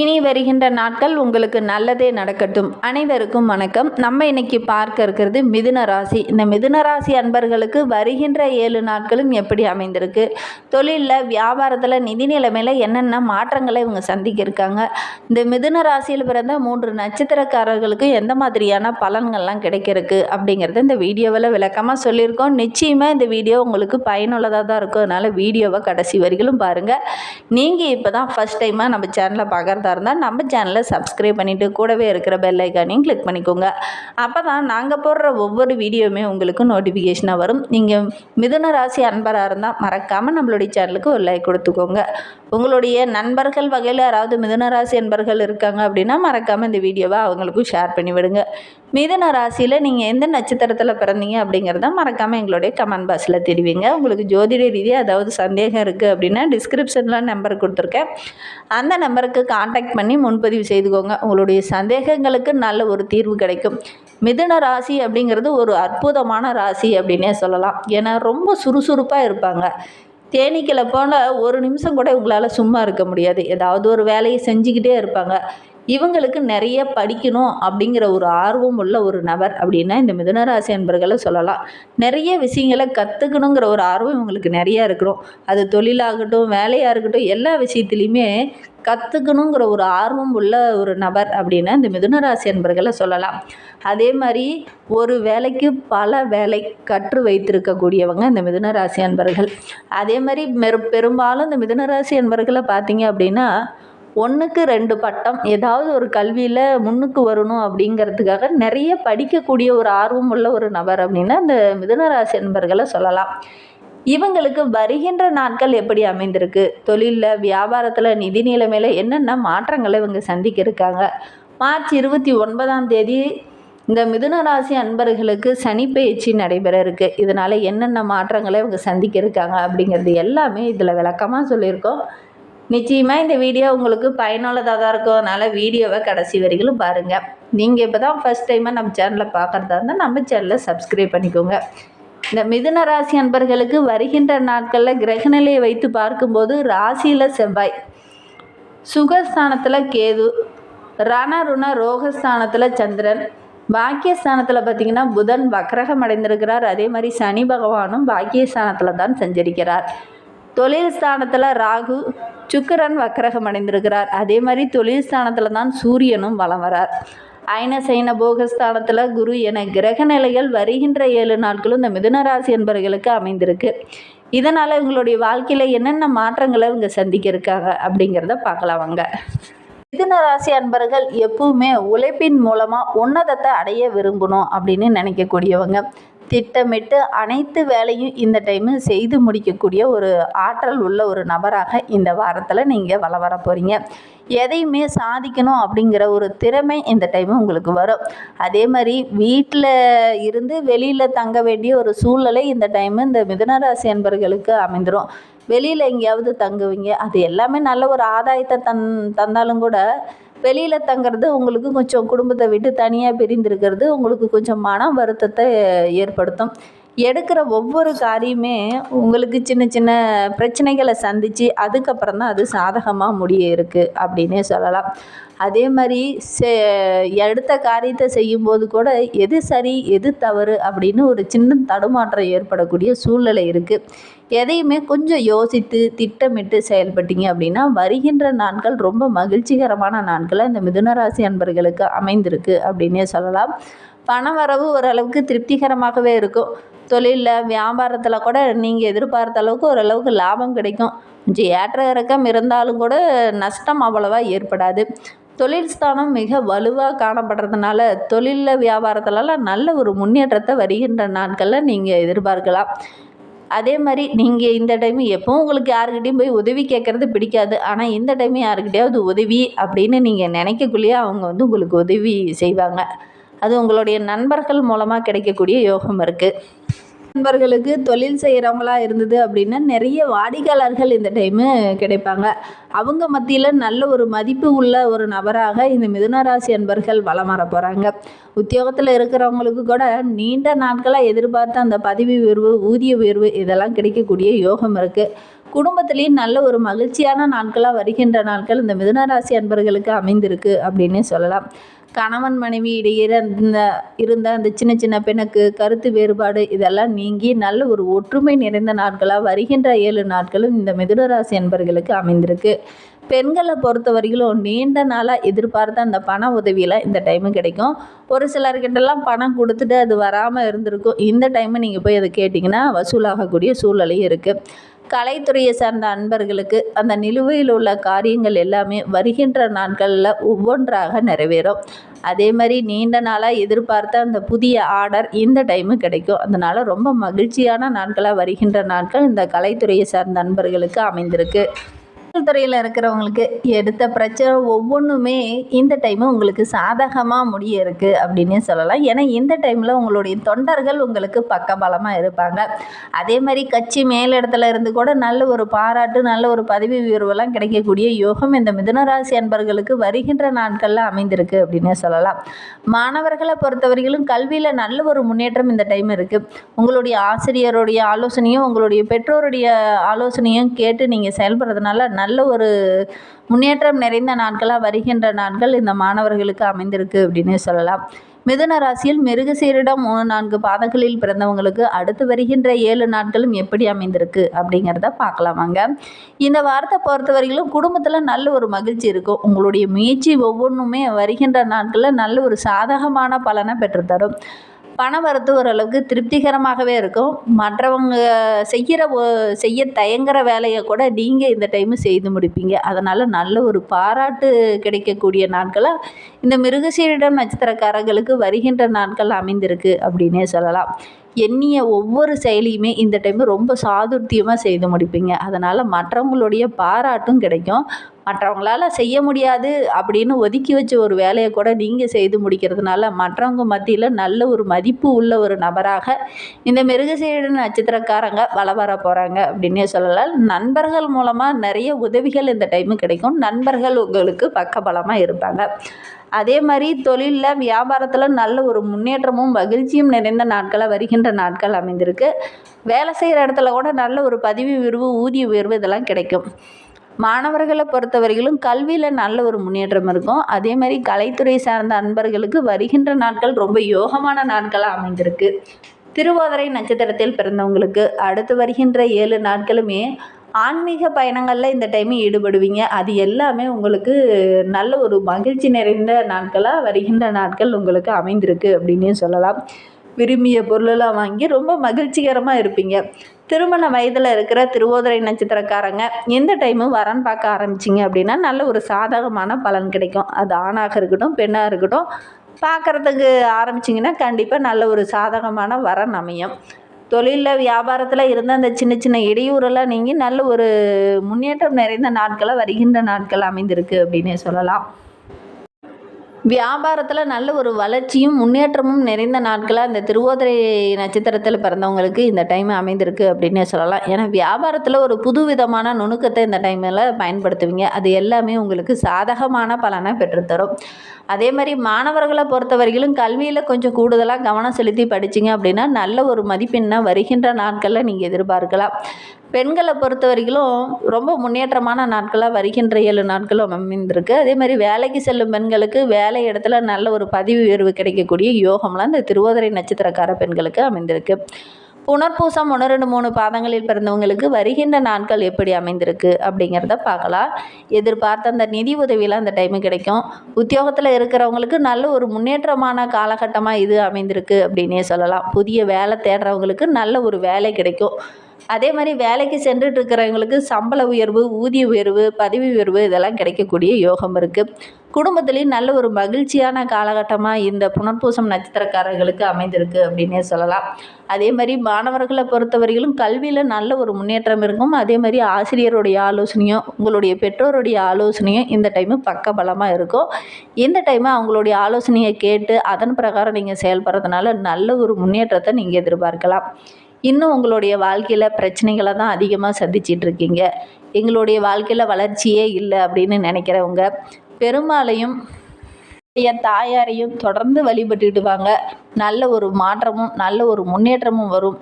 இனி வருகின்ற நாட்கள் உங்களுக்கு நல்லதே நடக்கட்டும். அனைவருக்கும் வணக்கம். நம்ம இன்னைக்கு பார்க்க இருக்கிறது மிதுன ராசி. இந்த மிதுன ராசி அன்பர்களுக்கு வருகின்ற ஏழு நாட்களும் எப்படி அமைந்திருக்கு? தொழிலில் வியாபாரத்தில் நிதி நிலைமையில் என்னென்ன மாற்றங்களை இவங்க சந்திக்க இருக்காங்க இந்த மிதுன ராசியில் பிறந்த மூன்று நட்சத்திரக்காரர்களுக்கு எந்த மாதிரியான பலன்கள்லாம் கிடைக்கிறதுக்கு அப்படிங்கிறத இந்த வீடியோவில் விளக்கமாக சொல்லியிருக்கோம். நிச்சயமாக இந்த வீடியோ உங்களுக்கு பயனுள்ளதாக தான் இருக்கும். அதனால் வீடியோவை கடைசி வரிகளும் பாருங்கள் நீங்கள் இப்போ தான் ஃபஸ்ட் டைமாக நம்ம சேனலை பார்க்குறது இருந்தால் நம்ம சேனலை சப்ஸ்கிரைப் பண்ணிவிட்டு கூடவே இருக்கிற பெல் ஐக்கானையும் கிளிக் பண்ணிக்கோங்க. அப்போ தான் நாங்கள் போடுற ஒவ்வொரு வீடியோவுமே உங்களுக்கு நோட்டிஃபிகேஷனாக வரும். நீங்கள் மிதுன ராசி அன்பராக இருந்தால் மறக்காமல் நம்மளுடைய சேனலுக்கு ஒரு லைக் கொடுத்துக்கோங்க. உங்களுடைய நண்பர்கள் வகையில் யாராவது மிதுன ராசி அன்பர்கள் இருக்காங்க அப்படின்னா மறக்காமல் இந்த வீடியோவை அவங்களுக்கும் ஷேர் பண்ணி விடுங்க. மிதுன ராசியில் நீங்கள் எந்த நட்சத்திரத்தில் பிறந்தீங்க அப்படிங்கிறத மறக்காமல் எங்களுடைய கமெண்ட் பாக்ஸில் தெரிவிங்க. உங்களுக்கு ஜோதிட ரீதியாக அதாவது சந்தேகம் இருக்குது அப்படின்னா டிஸ்கிரிப்ஷனில் நம்பர் கொடுத்துருக்கேன். அந்த நம்பருக்கு காண்டாக்ட் பண்ணி முன்பதிவு செய்துக்கோங்க. உங்களுடைய சந்தேகங்களுக்கு நல்ல ஒரு தீர்வு கிடைக்கும். மிதுன ராசி அப்படிங்கிறது ஒரு அற்புதமான ராசி அப்படின்னே சொல்லலாம். ஏன்னா ரொம்ப சுறுசுறுப்பாக இருப்பாங்க. தேனீக்களை போனால் ஒரு நிமிஷம் கூட உங்களால் சும்மா இருக்க முடியாது. ஏதாவது ஒரு வேலையை செஞ்சுக்கிட்டே இருப்பாங்க. இவங்களுக்கு நிறைய படிக்கணும் அப்படிங்கிற ஒரு ஆர்வம் உள்ள ஒரு நபர் அப்படின்னா இந்த மிதுனராசி அன்பர்களை சொல்லலாம். நிறைய விஷயங்களை கற்றுக்கணுங்கிற ஒரு ஆர்வம் இவங்களுக்கு நிறையா இருக்கணும் அது தொழிலாகட்டும் வேலையாக இருக்கட்டும் எல்லா விஷயத்துலையுமே கற்றுக்கணுங்கிற ஒரு ஆர்வம் உள்ள ஒரு நபர் அப்படின்னா இந்த மிதுனராசி அன்பர்களை சொல்லலாம். அதே மாதிரி ஒரு வேலைக்கு பல வேலை கற்று வைத்திருக்கக்கூடியவங்க இந்த மிதுனராசி அன்பர்கள். அதே மாதிரி மெரு பெரும்பாலும் இந்த மிதுனராசி அன்பர்களை பார்த்தீங்க அப்படின்னா ஒன்றுக்கு ரெண்டு பட்டம் ஏதாவது ஒரு கல்வியில் முன்னுக்கு வரணும் அப்படிங்கிறதுக்காக நிறைய படிக்கக்கூடிய ஒரு ஆர்வம் உள்ள ஒரு நபர் அப்படின்னா இந்த மிதுனராசி அன்பர்களை சொல்லலாம். இவங்களுக்கு வருகின்ற நாட்கள் எப்படி அமைந்திருக்கு? தொழிலில் வியாபாரத்தில் நிதி நிலைமையில் என்னென்ன மாற்றங்களை இவங்க சந்திக்க இருக்காங்க மார்ச் இருபத்தி ஒன்பதாம் தேதி இந்த மிதுன ராசி அன்பர்களுக்கு சனி பயிற்சி நடைபெற இருக்குது இதனால் என்னென்ன மாற்றங்களை இவங்க சந்திக்க இருக்காங்க அப்படிங்கிறது எல்லாமே இதில் விளக்கமாக சொல்லியிருக்கோம். நிச்சயமாக இந்த வீடியோ உங்களுக்கு பயனுள்ளதாக தான் இருக்கும். அதனால் வீடியோவை கடைசி வரைக்கும் பாருங்கள் நீங்கள் இப்போ தான் ஃபஸ்ட் டைமாக நம்ம சேனலில் பார்க்குறதா இருந்தால் நம்ம சேனலை சப்ஸ்கிரைப் பண்ணிக்கோங்க. இந்த மிதுன ராசி அன்பர்களுக்கு வருகின்ற நாட்களில் கிரகநிலையை வைத்து பார்க்கும்போது ராசியில் செவ்வாய். சுகஸ்தானத்தில் கேது. ரணருண ரோகஸ்தானத்தில் சந்திரன். பாக்கியஸ்தானத்தில் பார்த்திங்கன்னா புதன் வக்ரகம் அடைந்திருக்கிறார். அதே மாதிரி சனி பகவானும் பாக்கியஸ்தானத்தில் தான் சஞ்சரிக்கிறார். தொழில் ஸ்தானத்தில் ராகு சுக்கிரன் வக்கரகம் அடைந்திருக்கிறார். அதே மாதிரி தொழில் ஸ்தானத்தில் தான் சூரியனும் வலம் வரார். அயன சைன போகஸ்தானத்தில் குரு என கிரக நிலைகள் வருகின்ற ஏழு நாட்களும் இந்த மிதுனராசி என்பவர்களுக்கு அமைந்திருக்கு. இதனால் இவங்களுடைய வாழ்க்கையில் என்னென்ன மாற்றங்களை இவங்க சந்திக்க இருக்காங்க அப்படிங்கிறத பார்க்கலாம் அவங்க மிதுன ராசி அன்பர்கள் எப்பவுமே உழைப்பின் மூலமாக உன்னதத்தை அடைய விரும்பணும் அப்படின்னு நினைக்கக்கூடியவங்க. திட்டமிட்டு அனைத்து வேலையும் இந்த டைமு செய்து முடிக்கக்கூடிய ஒரு ஆற்றல் உள்ள ஒரு நபராக இந்த வாரத்தில் நீங்கள் வள வர போகிறீங்க எதையுமே சாதிக்கணும் அப்படிங்கிற ஒரு திறமை இந்த டைமு உங்களுக்கு வரும். அதே மாதிரி வீட்டில் இருந்து வெளியில் தங்க வேண்டிய ஒரு சூழ்நிலை இந்த டைமு இந்த மிதனராசி அன்பர்களுக்கு அமைந்துடும் வெளியில் எங்கேயாவது தங்குவீங்க அது எல்லாமே நல்ல ஒரு ஆதாயத்தை தன் தந்தாலும் கூட வெளியில் தங்குறது உங்களுக்கு கொஞ்சம் குடும்பத்தை விட்டு தனியாக பிரிந்திருக்கிறது உங்களுக்கு கொஞ்சம் மன வருத்தத்தை ஏற்படுத்தும். எடுக்கிற ஒவ்வொரு காரியமே உங்களுக்கு சின்ன சின்ன பிரச்சனைகளை சந்தித்து அதுக்கப்புறம் தான் அது சாதகமாக முடிய இருக்குது அப்படின்னே சொல்லலாம். அதே மாதிரி செ எடுத்த காரியத்தை செய்யும்போது கூட எது சரி எது தவறு அப்படின்னு ஒரு சின்ன தடுமாற்றம் ஏற்படக்கூடிய சூழ்நிலை இருக்குது எதையுமே கொஞ்சம் யோசித்து திட்டமிட்டு செயல்பட்டீங்க அப்படின்னா வருகின்ற நாட்கள் ரொம்ப மகிழ்ச்சிகரமான நாட்களை இந்த மிதுனராசி அன்பர்களுக்கு அமைந்திருக்கு அப்படின்னே சொல்லலாம். பண வரவு ஓரளவுக்கு திருப்திகரமாகவே இருக்கும். தொழிலில் வியாபாரத்தில் கூட நீங்கள் எதிர்பார்த்த அளவுக்கு ஓரளவுக்கு லாபம் கிடைக்கும். கொஞ்சம் ஏற்ற இறக்கம் இருந்தாலும் கூட நஷ்டம் அவ்வளவா ஏற்படாது. தொழில் ஸ்தானம் மிக வலுவாக காணப்படுறதுனால தொழிலில் வியாபாரத்திலலாம் நல்ல ஒரு முன்னேற்றத்தை வருகின்ற நாட்களில் நீங்கள் எதிர்பார்க்கலாம். அதே மாதிரி நீங்கள் இந்த டைம் எப்போ உங்களுக்கு யாருக்கிட்டையும் போய் உதவி கேட்குறது பிடிக்காது. ஆனால் இந்த டைம் யாருக்கிட்டையாவது உதவி அப்படின்னு நீங்கள் நினைக்கக்குள்ளேயே அவங்க வந்து உங்களுக்கு உதவி செய்வாங்க. அது உங்களுடைய நண்பர்கள் மூலமாக கிடைக்கக்கூடிய யோகம் இருக்குது நண்பர்களுக்கு தொழில் செய்கிறவங்களா இருந்தது அப்படின்னா நிறைய வாடிக்கையாளர்கள் இந்த டைமு கிடைப்பாங்க. அவங்க மத்தியில் நல்ல ஒரு மதிப்பு உள்ள ஒரு நபராக இந்த மிதுனராசி அன்பர்கள் வலம் வர போகிறாங்க உத்தியோகத்தில் இருக்கிறவங்களுக்கு கூட நீண்ட நாட்களாக எதிர்பார்த்த அந்த பதவி உயர்வு ஊதிய உயர்வு இதெல்லாம் கிடைக்கக்கூடிய யோகம் இருக்குது குடும்பத்திலையும் நல்ல ஒரு மகிழ்ச்சியான நாட்களாக வருகின்ற நாட்கள் இந்த மிதுனராசி அன்பர்களுக்கு அமைந்திருக்கு அப்படின்னே சொல்லலாம். கணவன் மனைவி இடையே இருந்த இருந்த அந்த சின்ன சின்ன பிணக்கு கருத்து வேறுபாடு இதெல்லாம் நீங்கி நல்ல ஒரு ஒற்றுமை நிறைந்த நாட்களாக வருகின்ற ஏழு நாட்களும் இந்த மிதுனராசி என்பர்களுக்கு அமைந்திருக்கு. பெண்களை பொறுத்தவரையிலும் நீண்ட நாளாக எதிர்பார்த்த அந்த பண உதவியெல்லாம் இந்த டைமு கிடைக்கும். ஒரு சிலர்கிட்டலாம் பணம் கொடுத்துட்டு அது வராமல் இருந்திருக்கும். இந்த டைமு நீங்கள் போய் அதை கேட்டிங்கன்னா வசூலாகக்கூடிய சூழ்நிலையும் இருக்குது கலைத்துறையை சார்ந்த அன்பர்களுக்கு அந்த நிலுவையில் உள்ள காரியங்கள் எல்லாமே வருகின்ற நாட்களில் ஒவ்வொன்றாக நிறைவேறும். அதே மாதிரி நீண்ட நாளாக எதிர்பார்த்த அந்த புதிய ஆர்டர் இந்த டைமு கிடைக்கும். அதனால் ரொம்ப மகிழ்ச்சியான நாட்களாக வருகின்ற நாட்கள் இந்த கலைத்துறையை சார்ந்த அன்பர்களுக்கு அமைந்திருக்கு. துறையில் இருக்கிறவங்களுக்கு எடுத்த பிரச்சனை ஒவ்வொன்றுமே இந்த டைமு உங்களுக்கு சாதகமாக முடிய இருக்குது அப்படின்னே சொல்லலாம். ஏன்னா இந்த டைமில் உங்களுடைய தொண்டர்கள் உங்களுக்கு பக்கபலமாக இருப்பாங்க. அதே மாதிரி கட்சி மேலிடத்துல இருந்து கூட நல்ல ஒரு பாராட்டு நல்ல ஒரு பதவி உயர்வெல்லாம் கிடைக்கக்கூடிய யோகம் இந்த மிதுனராசி அன்பர்களுக்கு வருகின்ற நாட்களில் அமைந்திருக்கு அப்படின்னே சொல்லலாம். மாணவர்களை பொறுத்தவரையிலும் கல்வியில் நல்ல ஒரு முன்னேற்றம் இந்த டைம் இருக்குது உங்களுடைய ஆசிரியருடைய ஆலோசனையும் உங்களுடைய பெற்றோருடைய ஆலோசனையும் கேட்டு நீங்கள் செயல்படுறதுனால நல்ல ஒரு முன்னேற்றம் நிறைந்த நாட்களாக வருகின்ற நாட்கள் இந்த மாணவர்களுக்கு அமைந்திருக்கு அப்படின்னே சொல்லலாம். மிதுன ராசியில் மிருகசீரிடம் மூணு நான்கு பாதங்களில் பிறந்தவங்களுக்கு அடுத்து வருகின்ற ஏழு நாட்களும் எப்படி அமைந்திருக்கு அப்படிங்கிறத பார்க்கலாமாங்க இந்த வாரத்தை பொறுத்தவரையிலும் குடும்பத்தில் நல்ல ஒரு மகிழ்ச்சி இருக்கும். உங்களுடைய முயற்சி ஒவ்வொன்றுமே வருகின்ற நாட்களில் நல்ல ஒரு சாதகமான பலனை பெற்றுத்தரும். பணம் வரத்து ஓரளவுக்கு திருப்திகரமாகவே இருக்கும். மற்றவங்க செய்கிற செய்ய தயங்குற வேலையை கூட நீங்கள் இந்த டைமு செய்து முடிப்பீங்க. அதனால் நல்ல ஒரு பாராட்டு கிடைக்கக்கூடிய நாட்களாக இந்த மிருகசீரிடம் நட்சத்திரக்காரர்களுக்கு வருகின்ற நாட்கள் அமைந்திருக்கு அப்படின்னே சொல்லலாம். எண்ணிய ஒவ்வொரு செயலியுமே இந்த டைம் ரொம்ப சாதுர்த்தியமாக செய்து முடிப்பீங்க. அதனால் மற்றவங்களுடைய பாராட்டும் கிடைக்கும். மற்றவங்களால செய்ய முடியாது அப்படின்னு ஒதுக்கி வச்ச ஒரு வேலையை கூட நீங்கள் செய்து முடிக்கிறதுனால மற்றவங்க மத்தியில் நல்ல ஒரு மதிப்பு உள்ள ஒரு நபராக இந்த மிருகசீடு நட்சத்திரக்காரங்க வள வர போகிறாங்க அப்படின்னே சொல்லலாம். நண்பர்கள் மூலமாக நிறைய உதவிகள் இந்த டைமு கிடைக்கும். நண்பர்கள் உங்களுக்கு பக்கபலமாக இருப்பாங்க. அதே மாதிரி தொழிலில் வியாபாரத்தில் நல்ல ஒரு முன்னேற்றமும் மகிழ்ச்சியும் நிறைந்த நாட்களாக வருகின்ற நாட்கள் அமைந்திருக்கு. வேலை செய்கிற இடத்துல கூட நல்ல ஒரு பதவி உயர்வு ஊதிய உயர்வு இதெல்லாம் கிடைக்கும். மாணவர்களை பொறுத்தவரையிலும் கல்வியில் நல்ல ஒரு முன்னேற்றம் இருக்கும். அதே மாதிரி கலைத்துறை சார்ந்த அன்பர்களுக்கு வருகின்ற நாட்கள் ரொம்ப யோகமான நாட்களாக அமைந்திருக்கு. திருவாதிரை நட்சத்திரத்தில் பிறந்தவங்களுக்கு அடுத்து வருகின்ற ஏழு நாட்களுமே ஆன்மீக பயணங்களில் இந்த டைம் ஈடுபடுவீங்க. அது எல்லாமே உங்களுக்கு நல்ல ஒரு மகிழ்ச்சி நிறைந்த நாட்களாக வருகின்ற நாட்கள் உங்களுக்கு அமைந்திருக்கு அப்படின்னே சொல்லலாம். விரும்பிய பொருளெல்லாம் வாங்கி ரொம்ப மகிழ்ச்சிகரமாக இருப்பீங்க. திருமண வயதில் இருக்கிற திருவோதரை நட்சத்திரக்காரங்க எந்த டைமும் வரன் பார்க்க ஆரம்பிச்சிங்க அப்படின்னா நல்ல ஒரு சாதகமான பலன் கிடைக்கும். அது ஆணாக இருக்கட்டும் பெண்ணாக இருக்கட்டும் பார்க்குறதுக்கு ஆரம்பிச்சிங்கன்னா கண்டிப்பாக நல்ல ஒரு சாதகமான வரன் அமையும். தொழிலில் வியாபாரத்தில் இருந்த அந்த சின்ன சின்ன இடையூறெல்லாம் நீங்கி நல்ல ஒரு முன்னேற்றம் நிறைந்த நாட்களாக வருகின்ற நாட்கள் அமைந்திருக்கு அப்படின்னே சொல்லலாம். வியாபாரத்தில் நல்ல ஒரு வளர்ச்சியும் முன்னேற்றமும் நிறைந்த நாட்களாக இந்த திருவோதிரை நட்சத்திரத்தில் பிறந்தவங்களுக்கு இந்த டைம் அமைந்திருக்கு அப்படின்னே சொல்லலாம். ஏன்னா வியாபாரத்தில் ஒரு புது விதமான நுணுக்கத்தை இந்த டைமில் பயன்படுத்துவீங்க. அது எல்லாமே உங்களுக்கு சாதகமான பலனை பெற்றுத்தரும். அதே மாதிரி மாணவர்களை பொறுத்தவரையிலும் கல்வியில் கொஞ்சம் கூடுதலாக கவனம் செலுத்தி படிச்சிங்க அப்படின்னா நல்ல ஒரு மதிப்பெண்ணாக வருகின்ற நாட்களில் நீங்கள் எதிர்பார்க்கலாம். பெண்களை பொறுத்த வரைக்கும் ரொம்ப முன்னேற்றமான நாட்களாக வருகின்ற ஏழு நாட்களும் அமைந்திருக்கு. அதே மாதிரி வேலைக்கு செல்லும் பெண்களுக்கு வேலை இடத்துல நல்ல ஒரு பதவி உயர்வு கிடைக்கக்கூடிய யோகம்லாம் இந்த திருவோதரை நட்சத்திரக்கார பெண்களுக்கு அமைந்திருக்கு. புனர்பூசம் ஒன்று ரெண்டு மூணு பாதங்களில் பிறந்தவங்களுக்கு வருகின்ற நாட்கள் எப்படி அமைந்திருக்கு அப்படிங்கிறத பார்க்கலாம். எதிர்பார்த்த அந்த நிதி உதவியெலாம் அந்த டைமு கிடைக்கும். உத்தியோகத்தில் இருக்கிறவங்களுக்கு நல்ல ஒரு முன்னேற்றமான காலகட்டமாக இது அமைந்திருக்கு அப்படின்னே சொல்லலாம். புதிய வேலை தேடுறவங்களுக்கு நல்ல ஒரு வேலை கிடைக்கும். அதே மாதிரி வேலைக்கு சென்றுட்டு இருக்கிறவங்களுக்கு சம்பள உயர்வு ஊதிய உயர்வு பதவி உயர்வு இதெல்லாம் கிடைக்கக்கூடிய யோகம் இருக்குது குடும்பத்துலேயும் நல்ல ஒரு மகிழ்ச்சியான காலகட்டமாக இந்த புனர்பூசம் நட்சத்திரக்காரர்களுக்கு அமைந்திருக்கு அப்படின்னே சொல்லலாம். அதே மாதிரி மாணவர்களை பொறுத்தவரையிலும் கல்வியில் நல்ல ஒரு முன்னேற்றம் இருக்கும். அதே மாதிரி ஆசிரியருடைய ஆலோசனையும் உங்களுடைய பெற்றோருடைய ஆலோசனையும் இந்த டைமு பக்கபலமாக இருக்கும். இந்த டைமு அவங்களுடைய ஆலோசனையை கேட்டு அதன் பிரகாரம் நீங்கள் செயல்படுறதுனால நல்ல ஒரு முன்னேற்றத்தை நீங்கள் எதிர்பார்க்கலாம். இன்னும் உங்களுடைய வாழ்க்கையில் பிரச்சனைகளை தான் அதிகமாக சந்திச்சிட்டு இருக்கீங்க. எங்களுடைய வாழ்க்கையில் வளர்ச்சியே இல்லை அப்படின்னு நினைக்கிறவங்க பெருமாளையும் என் தாயாரையும் தொடர்ந்து வழிபட்டுட்டு வாங்க நல்ல ஒரு மாற்றமும் நல்ல ஒரு முன்னேற்றமும் வரும்.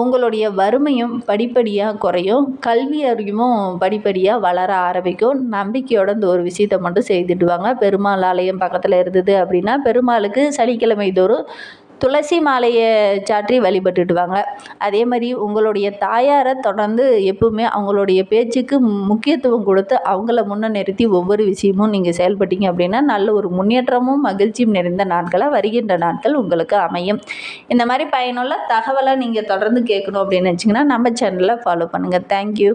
உங்களுடைய வறுமையும் படிப்படியாக குறையும். கல்வி அறிவும் படிப்படியாக வளர ஆரம்பிக்கும். நம்பிக்கையோட இந்த ஒரு விஷயத்தை மட்டும் செய்துட்டு வாங்க. பெருமாள் ஆலயம் பக்கத்தில் இருந்தது அப்படின்னா பெருமாளுக்கு சனிக்கிழமை தோறும் துளசி மாலையை சாற்றி வழிபட்டுட்டு வாங்க அதே மாதிரி உங்களுடைய தாயாரை தொடர்ந்து எப்பவுமே அவங்களுடைய பேச்சுக்கு முக்கியத்துவம் கொடுத்து அவங்கள முன்ன நிறுத்தி ஒவ்வொரு விஷயமும் நீங்கள் செயல்பட்டீங்க அப்படின்னா நல்ல ஒரு முன்னேற்றமும் மகிழ்ச்சியும் நிறைந்த நாட்களாக வருகின்ற நாட்கள் உங்களுக்கு அமையும். இந்த மாதிரி பயனுள்ள தகவலை நீங்கள் தொடர்ந்து கேட்கணும் அப்படின்னு வச்சிங்கன்னா நம்ம சேனலை ஃபாலோ பண்ணுங்கள் தேங்க்யூ